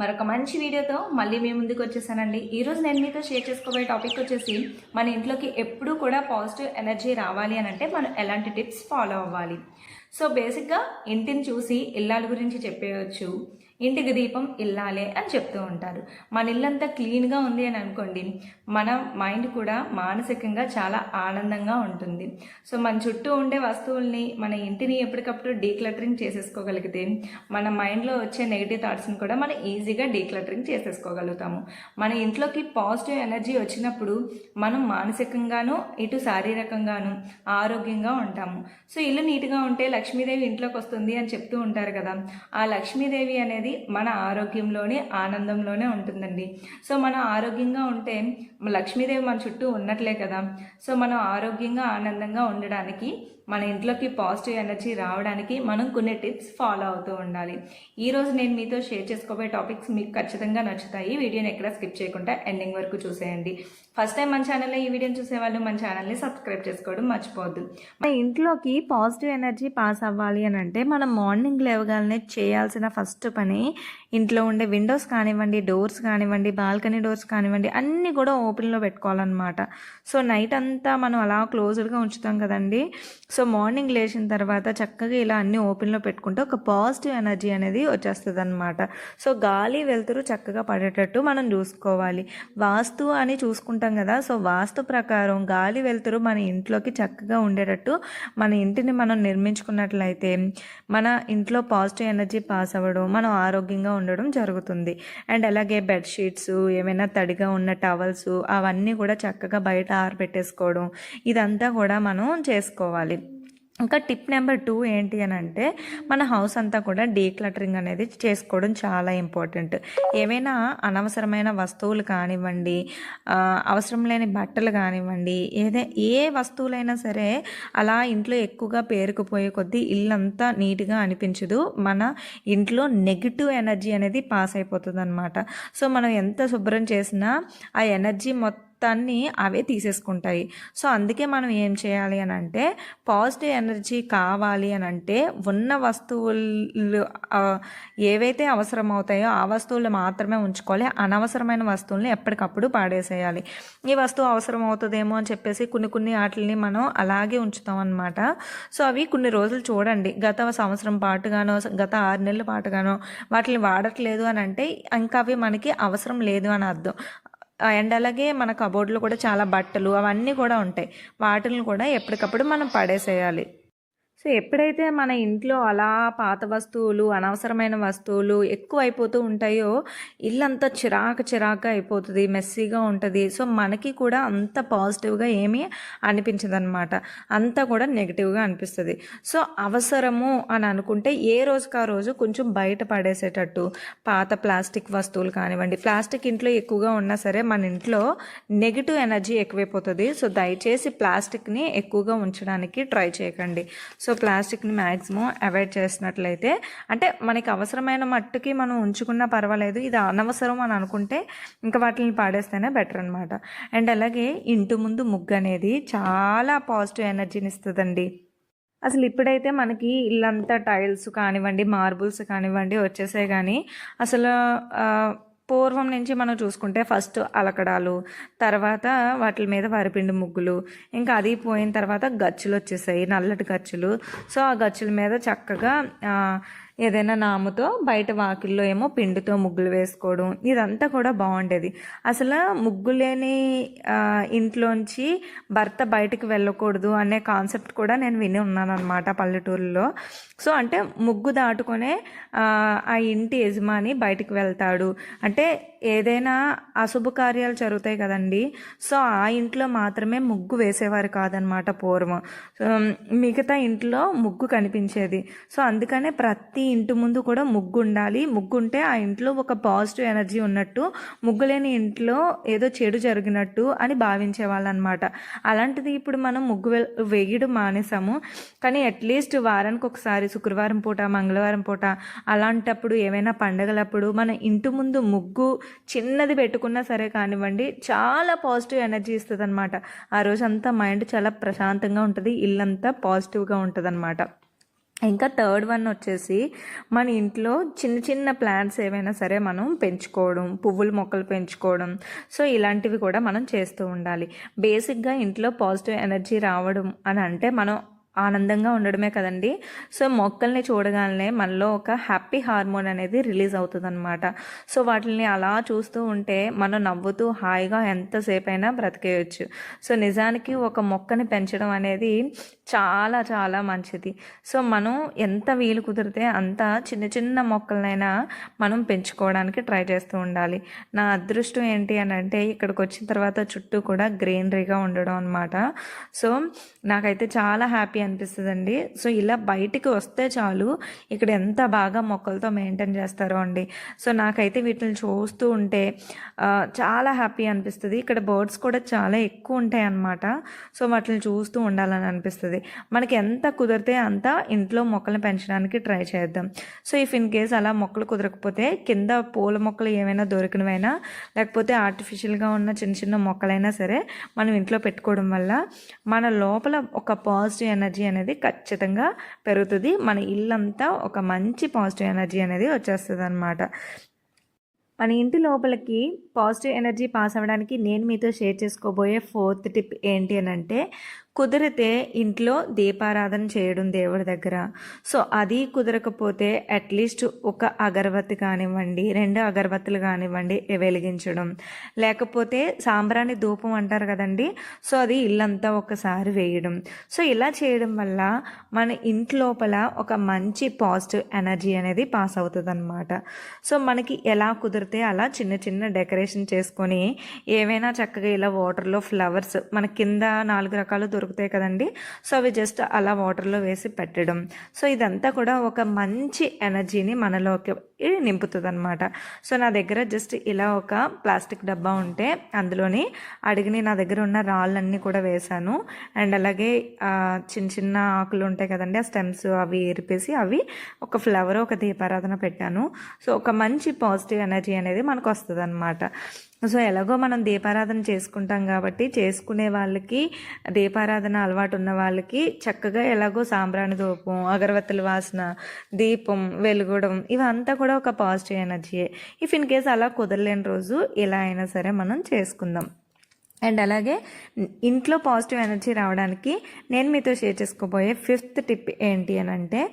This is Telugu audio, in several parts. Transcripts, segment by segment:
మరొక మంచి వీడియోతో మళ్ళీ మీ ముందుకు వచ్చేసానండి. ఈరోజు నేను మీతో షేర్ చేసుకోబోయే టాపిక్ వచ్చేసి మన ఇంట్లోకి ఎప్పుడూ కూడా పాజిటివ్ ఎనర్జీ రావాలి అని అంటే మనం ఎలాంటి టిప్స్ ఫాలో అవ్వాలి. సో బేసిక్గా ఇంటిని చూసి ఇల్లాల గురించి చెప్పేయచ్చు. ఇంటికి దీపం ఇల్లాలే అని చెప్తూ ఉంటారు. మన ఇల్లంతా క్లీన్గా ఉంది అని అనుకోండి మన మైండ్ కూడా మానసికంగా చాలా ఆనందంగా ఉంటుంది. సో మన చుట్టూ ఉండే వస్తువుల్ని మన ఇంటిని ఎప్పటికప్పుడు డీక్లటరింగ్ చేసేసుకోగలిగితే మన మైండ్లో వచ్చే నెగిటివ్ థాట్స్ని కూడా మనం ఈజీగా డీక్లటరింగ్ చేసేసుకోగలుగుతాము. మన ఇంట్లోకి పాజిటివ్ ఎనర్జీ వచ్చినప్పుడు మనం మానసికంగాను ఇటు శారీరకంగాను ఆరోగ్యంగా ఉంటాము. సో ఇల్లు నీట్గా ఉంటే లక్ష్మీదేవి ఇంట్లోకి వస్తుంది అని చెప్తూ ఉంటారు కదా ఆ లక్ష్మీదేవి అనేది మన ఆరోగ్యంలోనే ఆనందంలోనే ఉంటుందండి. సో మనం ఆరోగ్యంగా ఉంటే లక్ష్మీదేవి మన చుట్టూ ఉన్నట్లే కదా. సో మనం ఆరోగ్యంగా ఆనందంగా ఉండడానికి మన ఇంట్లోకి పాజిటివ్ ఎనర్జీ రావడానికి మనం కొన్ని టిప్స్ ఫాలో అవుతూ ఉండాలి. ఈరోజు నేను మీతో షేర్ చేసుకోబోయే టాపిక్స్ మీకు ఖచ్చితంగా నచ్చుతాయి. వీడియోని ఎక్కడ స్కిప్ చేయకుండా ఎండింగ్ వరకు చూసేయండి. ఫస్ట్ టైం మన ఛానల్లో ఈ వీడియోని చూసేవాళ్ళు మన ఛానల్ని సబ్స్క్రైబ్ చేసుకోవడం మర్చిపోవద్దు. మన ఇంట్లోకి పాజిటివ్ ఎనర్జీ పాస్ అవ్వాలి అని అంటే మనం మార్నింగ్ లేవగానే చేయాల్సిన ఫస్ట్ పని ఇంట్లో ఉండే విండోస్ కానివ్వండి డోర్స్ కానివ్వండి బాల్కనీ డోర్స్ కానివ్వండి అన్నీ కూడా ఓపెన్లో పెట్టుకోవాలన్నమాట. సో నైట్ అంతా మనం అలా క్లోజ్డ్గా ఉంచుతాం కదండి. సో మార్నింగ్ లేచిన తర్వాత చక్కగా ఇలా అన్ని ఓపెన్లో పెట్టుకుంటే ఒక పాజిటివ్ ఎనర్జీ అనేది వచ్చేస్తుంది అనమాట సో గాలి వెలుతురు చక్కగా పడేటట్టు మనం చూసుకోవాలి. వాస్తు అని చూసుకుంటాం కదా సో వాస్తు ప్రకారం గాలి వెలుతురు మన ఇంట్లోకి చక్కగా ఉండేటట్టు మన ఇంటిని మనం నిర్మించుకున్నట్లయితే మన ఇంట్లో పాజిటివ్ ఎనర్జీ పాస్ అవ్వడం మనం ఆరోగ్యంగా ఉండడం జరుగుతుంది. అండ్ అలాగే బెడ్షీట్స్ ఏమైనా తడిగా ఉన్న టవల్స్ అవన్నీ కూడా చక్కగా బయట ఆరబెట్టేసుకోవడం ఇదంతా కూడా మనం చేసుకోవాలి. ఇంకా టిప్ నెంబర్ టూ ఏంటి అని అంటే మన హౌస్ అంతా కూడా డీక్లటరింగ్ అనేది చేసుకోవడం చాలా ఇంపార్టెంట్. ఏమైనా అనవసరమైన వస్తువులు కానివ్వండి అవసరం లేని బట్టలు కానివ్వండి ఏదే ఏ వస్తువులైనా సరే అలా ఇంట్లో ఎక్కువగా పేరుకుపోయే కొద్దీ ఇల్లంతా నీట్గా అనిపించదు. మన ఇంట్లో నెగిటివ్ ఎనర్జీ అనేది పాస్ అయిపోతుంది అనమాట సో మనం ఎంత శుభ్రం చేసినా ఆ ఎనర్జీ మొత్తం మొత్తాన్ని అవే తీసేసుకుంటాయి. సో అందుకే మనం ఏం చేయాలి అని అంటే పాజిటివ్ ఎనర్జీ కావాలి అని అంటే ఉన్న వస్తువులు ఏవైతే అవసరం అవుతాయో ఆ వస్తువులు మాత్రమే ఉంచుకోవాలి. అనవసరమైన వస్తువుల్ని ఎప్పటికప్పుడు పాడేసేయాలి. ఈ వస్తువు అవసరం అవుతుందేమో అని చెప్పేసి కొన్ని కొన్ని వాటిని మనం అలాగే ఉంచుతాం అనమాట సో అవి కొన్ని రోజులు చూడండి. గత సంవత్సరం పాటుగానో గత ఆరు నెలల పాటుగానో వాటిని వాడట్లేదు అని అంటే ఇంకా అవి మనకి అవసరం లేదు అని అర్థం. అండ్ అలాగే మన కబోర్డ్లో కూడా చాలా బట్టలు అవన్నీ కూడా ఉంటాయి. వాటిని కూడా ఎప్పటికప్పుడు మనం పడేసేయాలి. సో ఎప్పుడైతే మన ఇంట్లో అలా పాత వస్తువులు అనవసరమైన వస్తువులు ఎక్కువ అయిపోతూ ఉంటాయో ఇల్లంతా చిరాకు చిరాకు అయిపోతుంది మెస్సీగా ఉంటుంది. సో మనకి కూడా అంత పాజిటివ్గా ఏమీ అనిపించదనమాట అంతా కూడా నెగిటివ్గా అనిపిస్తుంది. సో అవసరము అని అనుకుంటే ఏ రోజుకి ఆ రోజు కొంచెం బయట పడేసేటట్టు పాత ప్లాస్టిక్ వస్తువులు కానివ్వండి ప్లాస్టిక్ ఇంట్లో ఎక్కువగా ఉన్నా సరే మన ఇంట్లో నెగిటివ్ ఎనర్జీ ఎక్కువైపోతుంది. సో దయచేసి ప్లాస్టిక్ని ఎక్కువగా ఉంచడానికి ట్రై చేయకండి. సో సో ప్లాస్టిక్ని మ్యాక్సిమం అవాయిడ్ చేసినట్లయితే అంటే మనకి అవసరమైన మట్టుకి మనం ఉంచుకున్నా పర్వాలేదు ఇది అనవసరం అని అనుకుంటే ఇంకా వాటిని పాడేస్తేనే బెటర్ అనమాట అండ్ అలాగే ఇంటి ముందు ముగ్గు అనేది చాలా పాజిటివ్ ఎనర్జీని ఇస్తుందండి. అసలు ఇప్పుడైతే మనకి ఇల్లంతా టైల్స్ కానివ్వండి మార్బుల్స్ కానివ్వండి వచ్చేసాయి కానీ అసలు పూర్వం నుంచి మనం చూసుకుంటే ఫస్ట్ అలకడాలు తర్వాత వాటి మీద వరిపిండి ముగ్గులు ఇంకా అది పోయిన తర్వాత గచ్చులు వచ్చేసాయి నల్లటి గచ్చులు. సో ఆ గచ్చుల మీద చక్కగా ఏదైనా నాముతో బయట వాకిల్లో ఏమో పిండితో ముగ్గులు వేసుకోవడం ఇదంతా కూడా బాగుండేది. అసలు ముగ్గు లేని ఇంట్లోంచి భర్త బయటకు వెళ్ళకూడదు అనే కాన్సెప్ట్ కూడా నేను విని ఉన్నాను అనమాట పల్లెటూరులో. సో అంటే ముగ్గు దాటుకొనే ఆ, ఇంటి యజమాని బయటికి వెళ్తాడు. అంటే ఏదైనా అశుభ కార్యాలు జరుగుతాయి కదండి. సో ఆ ఇంట్లో మాత్రమే ముగ్గు వేసేవారు కాదనమాట పూర్వం. సో, మిగతా ఇంట్లో ముగ్గు కనిపించేది. సో అందుకనే ప్రతి ఇంటి ముందు కూడా ముగ్గు ఉండాలి ముగ్గు ఉంటే ఆ ఇంట్లో ఒక పాజిటివ్ ఎనర్జీ ఉన్నట్టు ముగ్గు లేని ఇంట్లో ఏదో చెడు జరిగినట్టు అని భావించేవాళ్ళు అనమాట అలాంటిది ఇప్పుడు మనం ముగ్గు వేయడం మానేసాము. కానీ అట్లీస్ట్ వారానికి ఒకసారి శుక్రవారం పూట మంగళవారం పూట అలాంటప్పుడు ఏమైనా పండగలప్పుడు మన ఇంటి ముందు ముగ్గు చిన్నది పెట్టుకున్నా సరే కానివ్వండి చాలా పాజిటివ్ ఎనర్జీ ఇస్తుంది అనమాట ఆ రోజు అంతా మైండ్ చాలా ప్రశాంతంగా ఉంటుంది. ఇల్లంతా పాజిటివ్గా ఉంటుంది అనమాట ఇంకా థర్డ్ వన్ వచ్చేసి మన ఇంట్లో చిన్న చిన్న ప్లాంట్స్ ఏవైనా సరే మనం పెంచుకోవడం పువ్వుల మొక్కలు పెంచుకోవడం. సో ఇలాంటివి కూడా మనం చేస్తూ ఉండాలి. బేసిక్గా ఇంట్లో పాజిటివ్ ఎనర్జీ రావడం అని అంటే మనం ఆనందంగా ఉండడమే కదండి. సో మొక్కల్ని చూడగానే మనలో ఒక హ్యాపీ హార్మోన్ అనేది రిలీజ్ అవుతుంది అనమాట సో వాటిని అలా చూస్తూ ఉంటే మనం నవ్వుతూ హాయిగా ఎంతసేపైనా బ్రతికేయచ్చు. సో నిజానికి ఒక మొక్కని పెంచడం అనేది చాలా చాలా మంచిది. సో మనం ఎంత వీలు కుదిరితే అంత చిన్న చిన్న మొక్కలనైనా మనం పెంచుకోవడానికి ట్రై చేస్తూ ఉండాలి. నా అదృష్టం ఏంటి అని అంటే ఇక్కడికి వచ్చిన తర్వాత చుట్టూ కూడా గ్రీనరీగా ఉండడం అనమాట సో నాకైతే చాలా హ్యాపీ అనిపిస్తుందండి. సో ఇలా బయటికి వస్తే చాలు ఇక్కడ ఎంత బాగా మొక్కలతో మెయింటైన్ చేస్తారో అండి. సో నాకైతే వీటిని చూస్తూ ఉంటే చాలా హ్యాపీ అనిపిస్తుంది. ఇక్కడ బర్డ్స్ కూడా చాలా ఎక్కువ ఉంటాయి అన్నమాట సో వాటిని చూస్తూ ఉండాలని అనిపిస్తుంది. మనకి ఎంత కుదిరితే అంత ఇంట్లో మొక్కలు పెంచడానికి ట్రై చేద్దాం. సో ఇఫ్ ఇన్ కేస్ అలా మొక్కలు కుదరకపోతే కింద పూల మొక్కలు ఏమైనా దొరికినవైనా లేకపోతే ఆర్టిఫిషియల్గా ఉన్న చిన్న చిన్న మొక్కలైనా సరే మనం ఇంట్లో పెట్టుకోవడం వల్ల మన లోపల ఒక పాజిటివ్ ఎనర్జీ అనేది ఖచ్చితంగా పెరుగుతుంది. మన ఇల్లంతా ఒక మంచి పాజిటివ్ ఎనర్జీ అనేది వచ్చేస్తుంది అనమాట మన ఇంటి లోపలికి పాజిటివ్ ఎనర్జీ పాస్ అవ్వడానికి నేను మీతో షేర్ చేసుకోబోయే ఫోర్త్ టిప్ ఏంటి అని అంటే కుదిరితే ఇంట్లో దీపారాధన చేయడం దేవుడి దగ్గర. సో అది కుదరకపోతే అట్లీస్ట్ ఒక అగరబత్తి కానివ్వండి రెండు అగరబత్తులు కానివ్వండి వెలిగించడం. లేకపోతే సాంబ్రాణి ధూపం అంటారు కదండి సో అది ఇల్లంతా ఒకసారి వేయడం. సో ఇలా చేయడం వల్ల మన ఇంట్లోపల ఒక మంచి పాజిటివ్ ఎనర్జీ అనేది పాస్ అవుతుంది అనమాట సో మనకి ఎలా కుదిరితే అలా చిన్న చిన్న డెకరేషన్ చేసుకొని ఏవైనా చక్కగా ఇలా వాటర్లో ఫ్లవర్స్ మన కింద నాలుగు రకాలు దొరుకుతాయి కదండీ. కదండి సో అవి జస్ట్ అలా వాటర్లో వేసి పెట్టడం. సో ఇదంతా కూడా ఒక మంచి ఎనర్జీని మనలోకి నింపుతుంది అనమాట సో నా దగ్గర జస్ట్ ఇలా ఒక ప్లాస్టిక్ డబ్బా ఉంటే అందులోని అడిగిని నా దగ్గర ఉన్న రాళ్ళన్నీ కూడా వేశాను. అండ్ అలాగే చిన్న చిన్న ఆకులు ఉంటాయి కదండి ఆ స్టెమ్స్ అవి ఏరిపేసి అవి ఒక ఫ్లవర్ ఒక దీపారాధన పెట్టాను. సో ఒక మంచి పాజిటివ్ ఎనర్జీ అనేది మనకు వస్తుంది అనమాట సో ఎలాగో మనం దీపారాధన చేసుకుంటాం కాబట్టి చేసుకునే వాళ్ళకి దీపారాధన అలవాటు ఉన్న వాళ్ళకి చక్కగా ఎలాగో సాంబ్రాణి ధూపం అగరవత్తుల వాసన దీపం వెలుగడం ఇవంతా కూడా ఒక పాజిటివ్ ఎనర్జీయే. ఇఫ్ ఇన్ కేస్ అలా కుదరలేని రోజు ఎలా అయినా సరే మనం చేసుకుందాం. అండ్ అలాగే ఇంట్లో పాజిటివ్ ఎనర్జీ రావడానికి నేను మీతో షేర్ చేసుకోబోయే ఫిఫ్త్ టిప్ ఏంటి అని అంటే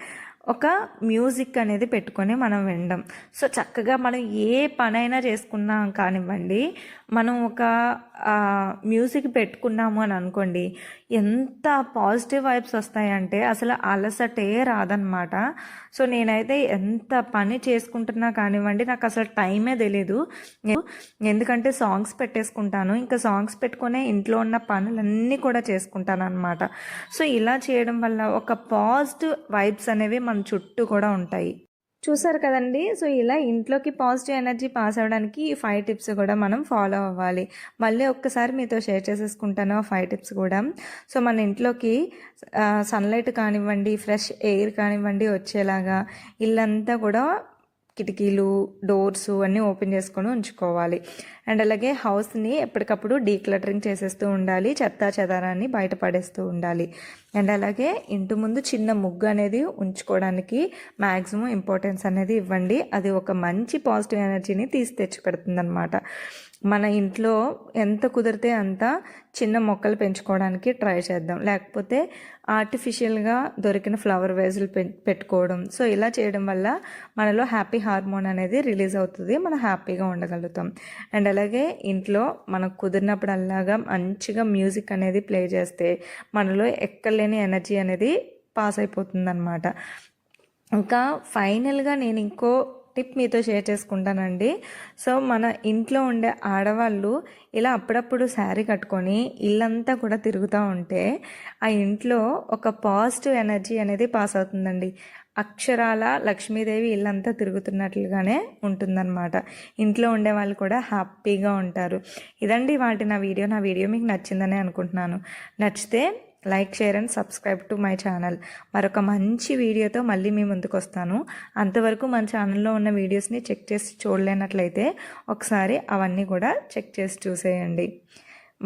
ఒక మ్యూజిక్ అనేది పెట్టుకొని మనం వినడం. సో చక్కగా మనం ఏ పనైనా చేసుకున్నాం కానివ్వండి మనం ఒక మ్యూజిక్ పెట్టుకున్నాము అని అనుకోండి ఎంత పాజిటివ్ వైబ్స్ వస్తాయంటే అసలు అలసటే రాదనమాట సో నేనైతే ఎంత పని చేసుకుంటున్నా కానివ్వండి నాకు అసలు టైమే తెలియదు ఎందుకంటే సాంగ్స్ పెట్టేసుకుంటాను ఇంకా సాంగ్స్ పెట్టుకునే ఇంట్లో ఉన్న పనులన్నీ కూడా చేసుకుంటాను అనమాట సో ఇలా చేయడం వల్ల ఒక పాజిటివ్ వైబ్స్ అనేవి మన చుట్టూ కూడా ఉంటాయి. చూసారు కదండి? సో ఇలా ఇంట్లోకి పాజిటివ్ ఎనర్జీ పాస్ అవ్వడానికి ఈ ఫైవ్ టిప్స్ కూడా మనం ఫాలో అవ్వాలి. మళ్ళీ ఒక్కసారి మీతో షేర్ చేసేసుకుంటాను ఆ ఫైవ్ టిప్స్ కూడా. సో మన ఇంట్లోకి సన్లైట్ కానివ్వండి ఫ్రెష్ ఎయిర్ కానివ్వండి వచ్చేలాగా ఇల్లంతా కూడా కిటికీలు డోర్స్ అన్నీ ఓపెన్ చేసుకొని ఉంచుకోవాలి. అండ్ అలాగే హౌస్ని ఎప్పటికప్పుడు డీక్లటరింగ్ చేసేస్తూ ఉండాలి చెత్త చెదారాన్ని బయటపడేస్తూ ఉండాలి. అండ్ అలాగే ఇంటి ముందు చిన్న ముగ్గు అనేది ఉంచుకోవడానికి మ్యాక్సిమం ఇంపార్టెన్స్ అనేది ఇవ్వండి. అది ఒక మంచి పాజిటివ్ ఎనర్జీని తీసి తెచ్చి పెడుతుంది అనమాట మన ఇంట్లో ఎంత కుదిరితే అంత చిన్న మొక్కలు పెంచుకోవడానికి ట్రై చేద్దాం. లేకపోతే ఆర్టిఫిషియల్గా దొరికిన ఫ్లవర్ వేజులు పెట్టుకోవడం. సో ఇలా చేయడం వల్ల మనలో హ్యాపీ హార్మోన్ అనేది రిలీజ్ అవుతుంది. మనం హ్యాపీగా ఉండగలుగుతాం. అండ్ అలాగే ఇంట్లో మనకు కుదిరినప్పుడల్లాగా మంచిగా మ్యూజిక్ అనేది ప్లే చేస్తే మనలో ఎక్కడలేని ఎనర్జీ అనేది పాస్ అయిపోతుంది అనమాట ఇంకా ఫైనల్గా నేను ఇంకో టిప్ మీతో షేర్ చేసుకుంటానండి. సో మన ఇంట్లో ఉండే ఆడవాళ్ళు ఇలా అప్పుడప్పుడు శారీ కట్టుకొని ఇల్లంతా కూడా తిరుగుతూ ఉంటే ఆ ఇంట్లో ఒక పాజిటివ్ ఎనర్జీ అనేది పాస్ అవుతుందండి. అక్షరాల లక్ష్మీదేవి ఇల్లంతా తిరుగుతున్నట్లుగానే ఉంటుందన్నమాట. ఇంట్లో ఉండే వాళ్ళు కూడా హ్యాపీగా ఉంటారు. ఇదండి వాటి నా వీడియో. నా వీడియో మీకు నచ్చిందని అనుకుంటున్నాను. నచ్చితే like share and subscribe to my channel. మరొక మంచి వీడియోతో మళ్ళీ మీ ముందుకు వస్తాను. అంతవరకు మన ఛానల్లో ఉన్న వీడియోస్ని చెక్ చేసి చూడలేనట్లయితే ఒకసారి అవన్నీ కూడా చెక్ చేసి చూసేయండి.